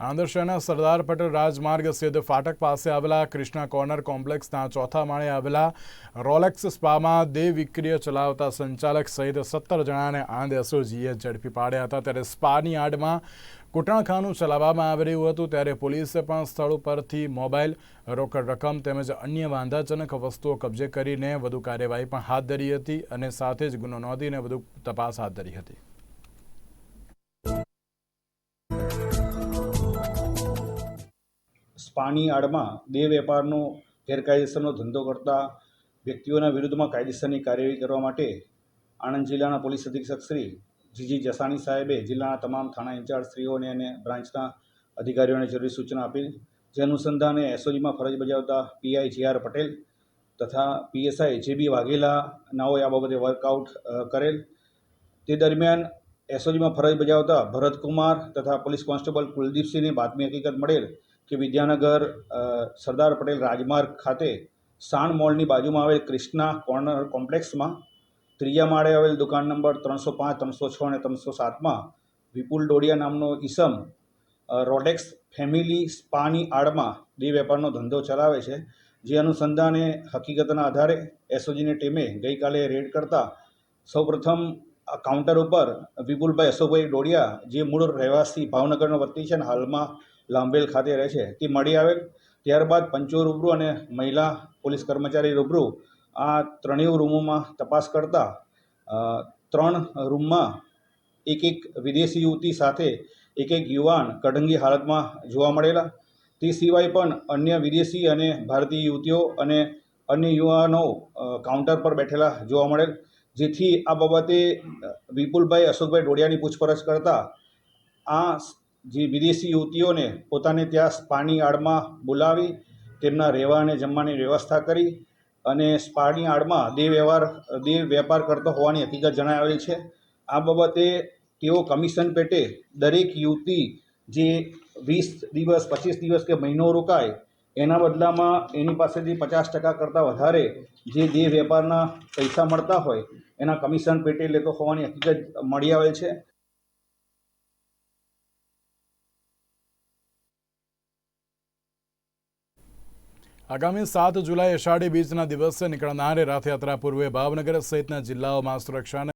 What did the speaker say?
આંધ્રશહેરના સરદાર પટેલ રાજમાર્ગ સ્થિત ફાટક પાસે આવેલા કૃષ્ણા કોર્નર કોમ્પ્લેક્સના ચોથા માળે આવેલા રોલેક્સ સ્પામાં દેહ વિક્રિય ચલાવતા સંચાલક સહિત સત્તર જણાને આણંદ એસઓજીએ ઝડપી પાડ્યા હતા. ત્યારે સ્પાની આડમાં કૂટણખાનું ચલાવવામાં આવી રહ્યું હતું. ત્યારે પોલીસે પણ સ્થળ ઉપરથી મોબાઈલ રોકડ રકમ તેમજ અન્ય વાંધાજનક વસ્તુઓ કબજે કરીને વધુ કાર્યવાહી પણ હાથ ધરી હતી અને સાથે જ ગુનો નોંધીને વધુ તપાસ હાથ ધરી હતી. સ્પાની આડમાં દેહ વેપારનો ગેરકાયદેસરનો ધંધો કરતા વ્યક્તિઓના વિરુદ્ધમાં કાયદેસરની કાર્યવાહી કરવા માટે આણંદ જિલ્લાના પોલીસ અધિક્ષક શ્રી જીજી જસાણી સાહેબે જિલ્લાના તમામ થાણા ઇન્ચાર્જશ્રીઓને અને બ્રાન્ચના અધિકારીઓને જરૂરી સૂચના આપી. જે અનુસંધાને એસઓજીમાં ફરજ બજાવતા પીઆઈ જે આર પટેલ તથા પીએસઆઈ જે બી વાઘેલા નાઓએ આ બાબતે વર્કઆઉટ કરેલ. તે દરમિયાન એસઓજીમાં ફરજ બજાવતા ભરતકુમાર તથા પોલીસ કોન્સ્ટેબલ કુલદીપસિંહને બાતમી હકીકત મળેલ કે વિદ્યાનગર સરદાર પટેલ રાજમાર્ગ ખાતે સાણ મોલની બાજુમાં આવેલ ક્રિષ્ના કોર્નર કોમ્પ્લેક્સમાં ત્રીજા માળે આવેલ દુકાન નંબર ત્રણસો પાંચ, ત્રણસો છ અને ત્રણસો સાતમાં વિપુલ ડોડિયા નામનો ઈસમ રોડેક્સ ફેમિલી સ્પાની આડમાં દેહ વેપારનો ધંધો ચલાવે છે, જે અનુસંધાને હકીકતના આધારે એસઓજીની ટીમે ગઈકાલે રેડ કરતા સૌપ્રથમ આ કાઉન્ટર ઉપર વિપુલભાઈ અશોકભાઈ ડોડિયા, જે મૂળ રહેવાસી ભાવનગરનો વતની છે અને હાલમાં લાંબેલ ખાતે રહે છે, તે મળી આવેલ. ત્યારબાદ પંચો રૂબરૂ અને મહિલા પોલીસ કર્મચારી રૂબરૂ આ ત્રણેય રૂમોમાં તપાસ કરતા ત્રણ રૂમમાં એક એક વિદેશી યુવતી સાથે એક એક યુવાન કઢંગી હાલતમાં જોવા મળેલા. તે સિવાય પણ અન્ય વિદેશી અને ભારતીય યુવતીઓ અને અન્ય યુવાનો કાઉન્ટર પર બેઠેલા જોવા મળેલ. જેથી આ બાબતે વિપુલભાઈ, અશોકભાઈ ડોડિયાની પૂછપરછ કરતા આ જે વિદેશી યુવતીઓને પોતાને ત્યાં સ્પાની આડમાં બોલાવી, તેમના રહેવા અને જમવાની વ્યવસ્થા કરી અને સ્પાની આડમાં દેહ વ્યવહાર, દેહ વેપાર કરતો હોવાની હકીકત જણાવેલી છે. આ બાબતે તેઓ કમિશન પેટે દરેક યુવતી જે વીસ દિવસ, પચીસ દિવસ કે મહિનો રોકાય, એના બદલામાં એની પાસેથી પચાસ ટકા કરતાં વધારે જે દેહ વેપારના પૈસા મળતા હોય એના કમિશન પેટે લેતો હોવાની હકીકત મળી આવેલ છે. આગામી સાત જુલાઈ અષાઢી બીજના દિવસે નીકળનાર રથયાત્રા પૂર્વે ભાવનગર સહિતના જિલ્લાઓમાં સુરક્ષાને